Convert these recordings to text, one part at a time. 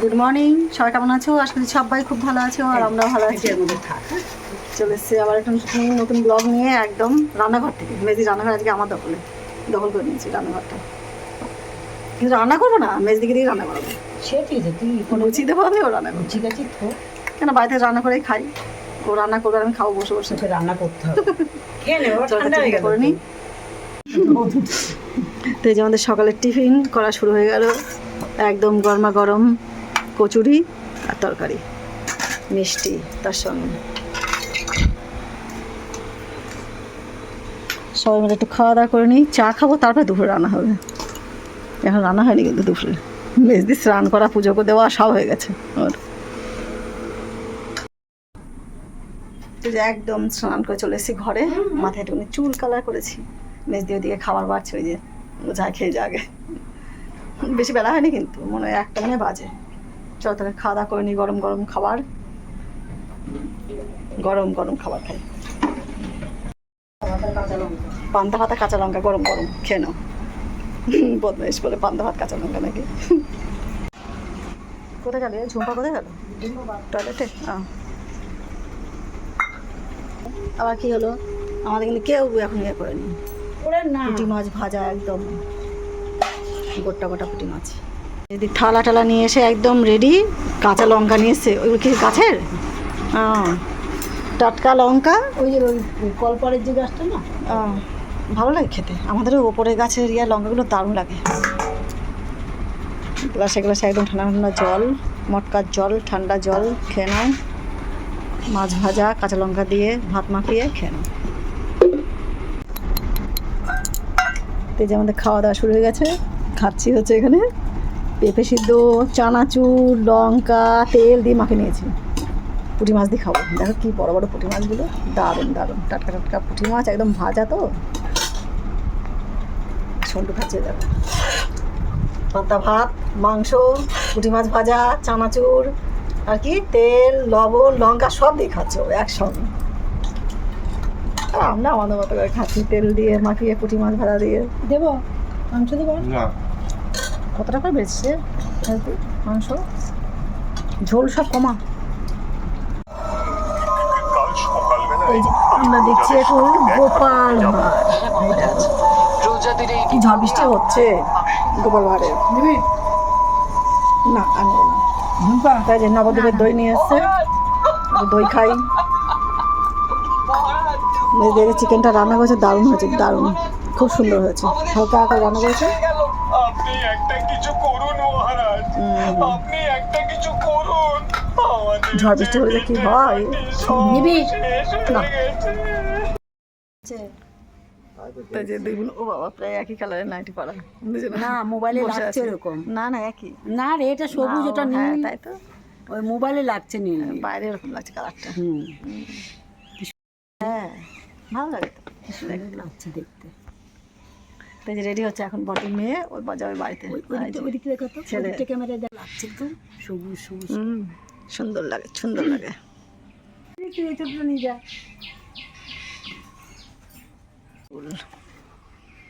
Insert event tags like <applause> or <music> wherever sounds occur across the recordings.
Good morning সবাই কেমন আছো? আশা করি সবাই খুব ভালো আছো আর আমরা ভালো আছি? চলে এসেছি আবার একটা নতুন নতুন ব্লগ নিয়ে একদম রান্নাঘর থেকে। মেজি রান্নাঘর আজকে আমার দখলে। দখল করে নিয়েছি রান্নাঘরটা। কিন্তু রান্না করব না মেজদিকে দিয়ে রান্না করব। সে ঠিক আছে তুই কোনো লুচি দেবো আমি ও রান্না করব। ঠিক আছে তো কেন বাড়িতে রান্না করেই খাই? ও রান্না করবে আমি খাব বসে বসে। রান্না করতে হবে। খেয়ে নেব করে নিই। তো এই যে আমাদের সকালের টিফিন করা শুরু হয়ে গেল। একদম গরমা গরম। কচুরি আর তরকারি। মিষ্টি, তার সঙ্গে। সবাই মিলে একটু খাওয়া দাওয়া করে নিই, চা খাব, তারপরে দুপুরে রান্না হবে। এখন রান্না হয়নি কিন্তু দুপুরে। মেজদি স্নান করা, পুজো করে দেওয়া, সব হয়ে গেছে ওর একদম স্নান করে চলে এসেছি ঘরে, মাথায় একটু চুল কালার করেছি। মেজদি ওদিকে খাবার বাড়ছে, ওই যে যা খেয়ে যাগে বেশি বেলা হয়নি কিন্তু, মনে হয় একটা মনে বাজে। চল তাহলে খাওয়া দাওয়া করে নিই গরম গরম খাবার। গরম গরম খাবার খাই। পান্তা ভাতা কাঁচা লঙ্কা গরম গরম খেয়ে নাও। বদমাইশ বলে পান্তা ভাত কাঁচা লঙ্কা নাকি? কোথায় গেল? ঝুম্পা কোথায় গেল? টয়লেটে? আবার কি হলো? আমাদের কিন্তু কেউ এখন ইয়ে করেনি। পুঁটি মাছ ভাজা একদম। গোটা গোটা পুঁটি মাছ। যদি থালা টালা নিয়ে এসে একদম রেডি কাঁচা লঙ্কা নিয়ে এসে ওইগুলো কি গাছের? টাটকা লঙ্কা। ওই যে ওই কলপাড়ের যে গাছটা না? ভালো লাগে খেতে। আমাদেরও ওপরে গাছের ইয়া লঙ্কাগুলো দারুণ লাগে। গ্লাসে গ্লাসে একদম ঠান্ডা ঠান্ডা জল মটকার জল ঠান্ডা জল খেয়ে নাও। মাছ ভাজা কাঁচা লঙ্কা দিয়ে ভাত মাখিয়ে খেয়ে নাও। যে আমাদের খাওয়া দাওয়া শুরু হয়ে গেছে। খাচ্ছি হচ্ছে এখানে। পেঁপে সিদ্ধ, চানাচুর, লঙ্কা, তেল দিয়ে মাখিয়ে নিয়েছি। পুঁটি মাছ দিয়ে খাব। দেখো কি বড় বড় পুঁটি মাছগুলো। দারুণ দারুণ। টাটকা টাটকা পুঁটি মাছ, একদম ভাজা তো। সন্টু খাচ্ছে দেখো। পান্তা ভাত, মাংস, পুঁটি মাছ ভাজা, চানাচুর, আর কি তেল, লবণ, লঙ্কা সব দিয়ে খাচ্ছে একসঙ্গে। আমরা আমাদের মতো করে খাচ্ছি তেল দিয়ে, মাখিয়ে পুঁটি মাছ ভাজা দিয়ে। দেবো? মাংস দেবো? না। কত টাকা বেচছে? মাংস? ঝোল সব কমা। আমরা দেখছি এখন গোপাল ভাঁড়। কি ঝড় বৃষ্টি হচ্ছে গোপাল ভাঁড়ের? দিবি? না আনব না। তাই যে নবদ্বীপের দই নিয়ে এসছে। দই খাই। মেয়েদের চিকেনটা রান্না করেছে দারুণ হয়েছে দারুণ। খুব সুন্দর হয়েছে। হালকা হালকা রান্না করেছে। ঝড় বৃষ্টি হলে কি হয়? নিবি না। তাই যে দুই ও বাবা প্রায় একই কালারের নাইটি পরা। না মোবাইলে লাগছে এরকম। না না একই। না রে এটা সবুজ ওটা নীল। হ্যাঁ, তাই তো। ওই মোবাইলে লাগছে নীল বাইরে এরকম লাগছে কালারটা হুম। হ্যাঁ ভালো লাগে তো। লাগছে দেখতে। তাই যে রেডি হচ্ছে এখন বটি মেয়ে ওই বাজাবে বাড়িতে ছেলে। দেখ লাগছে তো। সবুজ সবুজ। সুন্দর লাগে সুন্দর লাগে।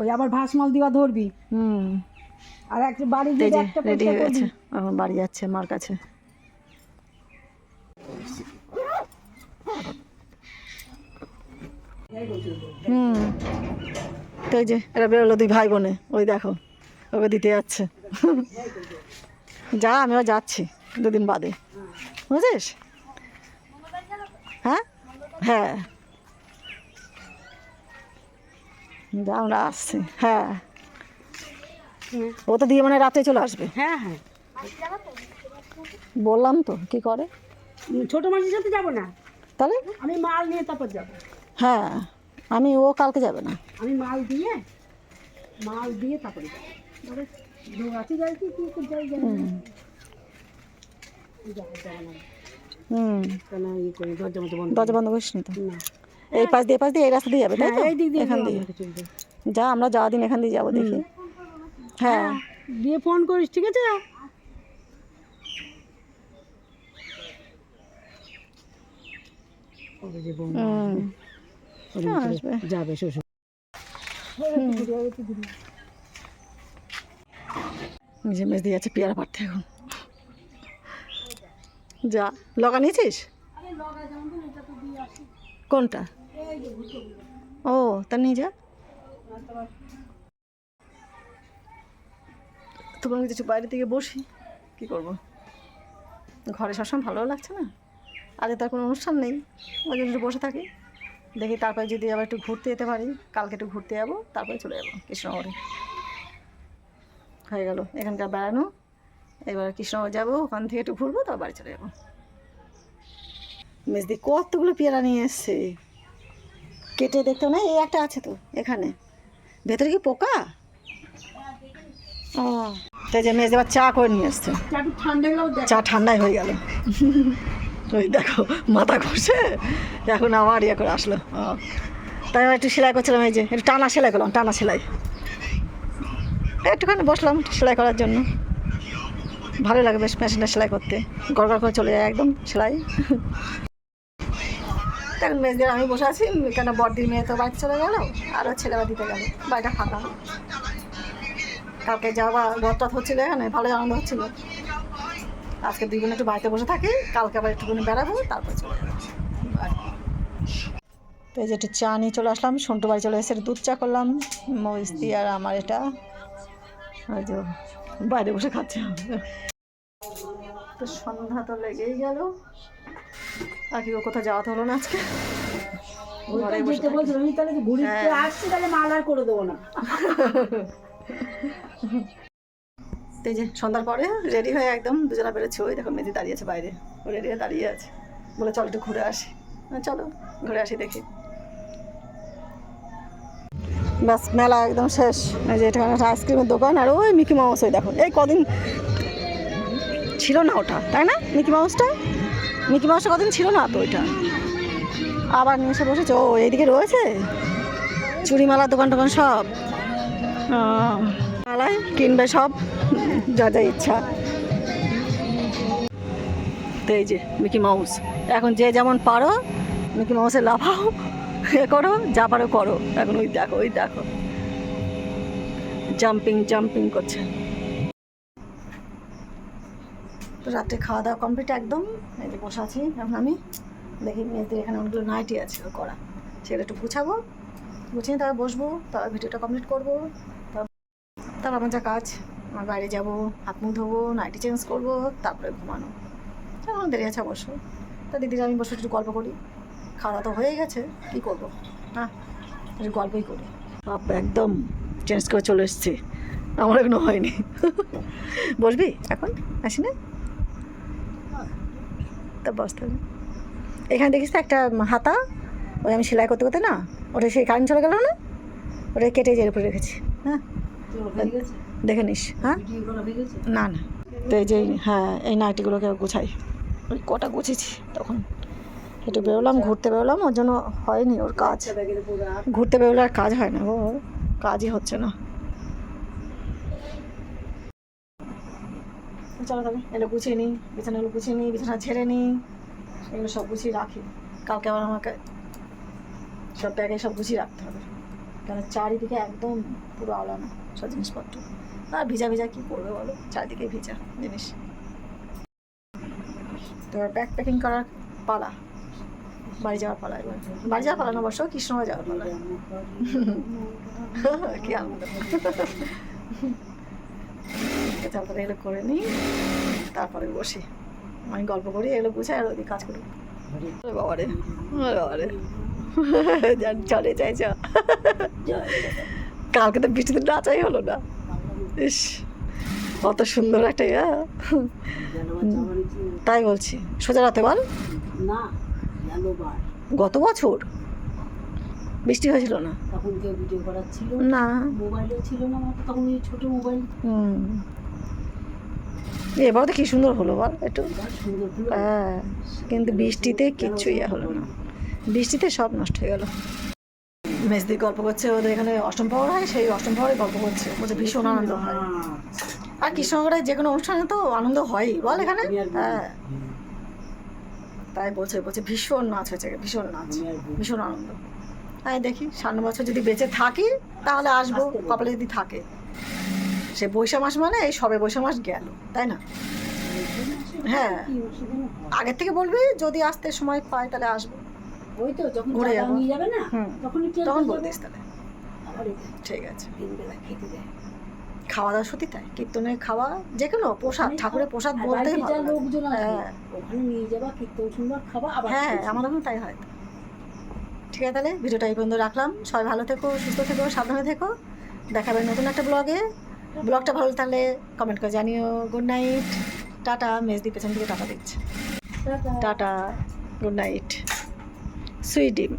ওই আবার ভাসমাল দিবা ধরবি? হুম। আর একটা বাড়ি গিয়ে একটা রেডি হয়ে গেছে। এখন বাড়ি যাচ্ছে মার কাছে। হুম। তো যে এরা বেরোলো দুই ভাই বোনে। ওই দেখো ওকে দিতে যাচ্ছে। যা আমিও যাচ্ছি দুদিন বাদে। বুঝিস হ্যাঁ? হ্যাঁ। আমরা আসছি। হ্যাঁ। ও তো দিয়ে মানে রাতে চলে আসবে? হ্যাঁ হ্যাঁ। বললাম তো কি করে? ছোট মানুষের সাথে যাব না। তাহলে? আমি মাল নিয়ে তারপর যাব। হ্যাঁ আমি ও কালকে যাবে না। আমি মাল দিয়ে মাল দিয়ে তারপরে যাব। যাই কি যাই। হুম। দরজা বন্ধ করিস নি তো? এই পাশ দিয়ে পাশ দিয়ে এই রাস্তা দিয়ে যাবে তাই তো? হ্যাঁ, এখান দিয়ে। যা আমরা যাওয়া দিন এখান দিয়ে যাব দেখি। হ্যাঁ। দিয়ে ফোন করিস ঠিক আছে? কবে যে বৌমা হুম। ওরকম করে আসবে। যাবে শ্বশুর। দিয়ে যাচ্ছে পেয়ারা পাড়তে এখন। যা লগা নিয়েছিস? কোনটা? ও তা নিয়ে যা। তোমার তোমার কিছু বাইরে থেকে বসি কি করব? ঘরে সবসময় ভালো লাগছে না? আজ তার কোনো অনুষ্ঠান নেই ওই জন্য বসে থাকি। দেখি তারপরে যদি আবার একটু ঘুরতে যেতে পারি কালকে একটু ঘুরতে যাব তারপরে চলে যাব কৃষ্ণনগরে। হয়ে গেল এখানকার বেড়ানো। এবার কৃষ্ণনগর যাব, ওখান থেকে একটু ঘুরবো, তারপর বাড়ি চলে যাব। মেজদি কতগুলো পেয়ারা নিয়ে এসছে। কেটে দেখতে না এই একটা আছে তো, এখানে। ভেতরে কি পোকা? ও, তাই যে মেজদি আবার চা করে নিয়ে এসছে। চা ঠান্ডা চা ঠান্ডাই হয়ে গেল। ওই দেখো, মাথা ঘষে। এখন আবার ইয়ে করে আসলো। তাই আমি একটু সেলাই করছিলাম, এই যে, একটু টানা সেলাই করলাম, টানা সেলাই। একটুখানি বসলাম সেলাই করার জন্য। ভালো লাগে বেশ মেশিনে সেলাই করতে। গড় গড় করে চলে যায় একদম সেলাই। তখন মেয়েদের আমি বসে আছি, কেন বড়দির মেয়ে তো বাড়িতে চলে গেল, আর ছেলেরা দিতে গেল, বাড়িটা ফাঁকা। কালকে যাওয়া গত হচ্ছিল এখানে ভালো আনন্দ হচ্ছিল। আজকে দুই একটু বাড়িতে বসে থাকি, কালকে আবার একটুখানি বেড়াবো, তারপর চলে যাব। তো এই যে একটু চা নিয়ে চলে আসলাম, সন্টু বাড়ি চলে এসে দুধ চা করলাম, মরিচ আর আমার এটা, ওই যে বাইরে বসে খাচ্ছে। তো সন্ধ্যা তো লেগেই গেল। আর কি ও কোথাও যাওয়া হলো না আজকে। হ্যাঁ। আসছি তাহলে মাল আর করে দেবো না। তো যে সন্ধ্যার পরে রেডি হয়ে একদম দুজনা বেরোচ্ছে। ওই দেখো মেজি দাঁড়িয়েছে বাইরে। ও রেডি হয়ে দাঁড়িয়ে আছে। বলে চল একটু ঘুরে আসি। চলো ঘুরে আসি দেখি। ব্যাস মেলা একদম শেষ। এই যে এখানে আইসক্রিমের দোকান, আর ওই মিকি মাউস ওই দেখো এই কদিন ছিল না ওটা, তাই না? মিকি মাউসটা? মিকি মাউসটা কদিন ছিল না তো ওইটা? আবার নিয়ে এসে বসেছে। ও, এইদিকে রয়েছে? চুড়িমালার দোকান টোকান সব? মেলায় কিনবে সব? যা যা ইচ্ছা। তো এই যে মিকি মাউস। এখন যে যেমন পারো, মিকি মাউসে লাফাও। এ <laughs> করো, যা পারো করো। এখন ওই দেখো ওই দেখো। জাম্পিং জাম্পিং করছে। তো রাত্রে খাওয়া দাওয়া কমপ্লিট একদম। এই যে বসে আছি এখন আমি। দেখি মেয়েদের এখানে অনেকগুলো নাইটি আছে করা। সেটা একটু গুছাবো। গুছিয়ে তারপর বসবো, তারপর ভিডিওটা কমপ্লিট করব। তারপর আমার যা কাজ, আমার বাইরে যাব, হাত মুখ ধোবো নাইটি চেঞ্জ করব, তারপরে ঘুমানো। এখন দেরি আছে অবশ্য। তা দিদির আমি বসে একটু গল্প করি। খাওয়া তো হয়ে গেছে কী করব? হ্যাঁ গল্পই করি। বাপ একদম চেঞ্জ করে চলে এসছি। আমার এখনও হয়নি। <laughs> বসবি এখন? আসি না? তা বসতে হবে এখানে দেখিস তো একটা হাতা ওই আমি সেলাই করতে করতে না ওটা সেই কারেন্ট চলে গেল না? ওটা কেটে যে উপরে রেখেছি। হ্যাঁ? দেখে নিস হ্যাঁ? না না। তো এই যে হ্যাঁ এই নাইটিগুলোকে গুছাই। ওই কটা গুছেছি তখন? একটু বেরোলাম, ঘুরতে বেরোলাম, ওর জন্য হয়নি ওর কাজ। ঘুরতে বেরোলে আর কাজ হয় না ও কাজই হচ্ছে না। চলো তবে এগুলো গুছিয়ে নিই, বিছানাগুলো গুছিয়ে নিই, বিছানা ছেড়ে নিই, এগুলো সব গুছিয়ে রাখি। কালকে আবার আমাকে সব ব্যাগে সব গুছিয়ে রাখতে হবে। কারণ চারিদিকে একদম পুরো আলানো সব জিনিসপত্র। আর ভিজা ভিজা কী করবে বলো? চারিদিকে ভিজা জিনিস। তো ব্যাগ প্যাকিং করার পালা। বাড়ি যাওয়ার পালা বাড়ি যাওয়ার পালা না অবশ্য, কৃষ্ণনগর যাওয়ার পালা। কি আনন্দ। তারপরে এগুলো করে নিই, তারপরে বসি। আমি গল্প করি, এগুলো বুঝাই আর ওদিকে কাজ করি। বাবারে বাবারে। যান চলে চাই চ। কালকে তো বৃষ্টিতে নাচাই হলো না। ইস, কত সুন্দর একটা তাই বলছি, সোজা রাতে বল। না। গত বছর? বৃষ্টি হয়েছিল না? তখন কেউ ভিডিও করার ছিল না। মোবাইলও ছিল না আমার তখন এই ছোট মোবাইল। হুম। এবার তো কি সুন্দর হলো বল একটু। হ্যাঁ কিন্তু বৃষ্টিতে কিচ্ছু ইয়ে হলো না। বৃষ্টিতে সব নষ্ট হয়ে গেল। মেজদি গল্প করছে ওদের এখানে অষ্টম পাওয়ার হয় সেই অষ্টম পাওয়ারে গল্প করছে। বলছে ভীষণ আনন্দ হয়। আর কৃষ্ণনগরে যে কোনো অনুষ্ঠানে তো আনন্দ হয়ই বল এখানে? হ্যাঁ। তাই বলছে বলছে ভীষণ নাচ হয়েছে ভীষণ নাচ ভীষণ আনন্দ। তাই দেখি সামনে বছর যদি বেঁচে থাকি তাহলে আসব কপালে যদি থাকে। সে বৈশাখ মাস মানে এই সবে বৈশাখ মাস গেল তাই না? হ্যাঁ। আগের থেকে বলবি যদি আসতে সময় পাই তাহলে আসব। ওই তো যখন ঘুরে যাব। তখন বলে দিস তাহলে। ঠিক আছে। তিন বেলা খেতে দেয় খাওয়া দাওয়া সত্যি তাই কীর্তনে খাওয়া যে কোনো প্রসাদ ঠাকুরের প্রসাদ আর বলতেই বাড়িতে যা ভালো লাগে। লোকজন হ্যাঁ। ওখানে নিয়ে যাবা কীর্তন খাবা আবার হ্যাঁ আমার এখন তাই হয়। ঠিক আছে তাহলে ভিডিওটা এই পর্যন্ত রাখলাম। সবাই ভালো থেকো সুস্থ থেকো সাবধানে থেকো। দেখাবে নতুন একটা ব্লগে। ব্লগটা ভালো তাহলে কমেন্ট করে জানিও। গুড নাইট টাটা মেজদি পেছন থেকে টাটা দিচ্ছে। Tata. Tata good night sweet dream.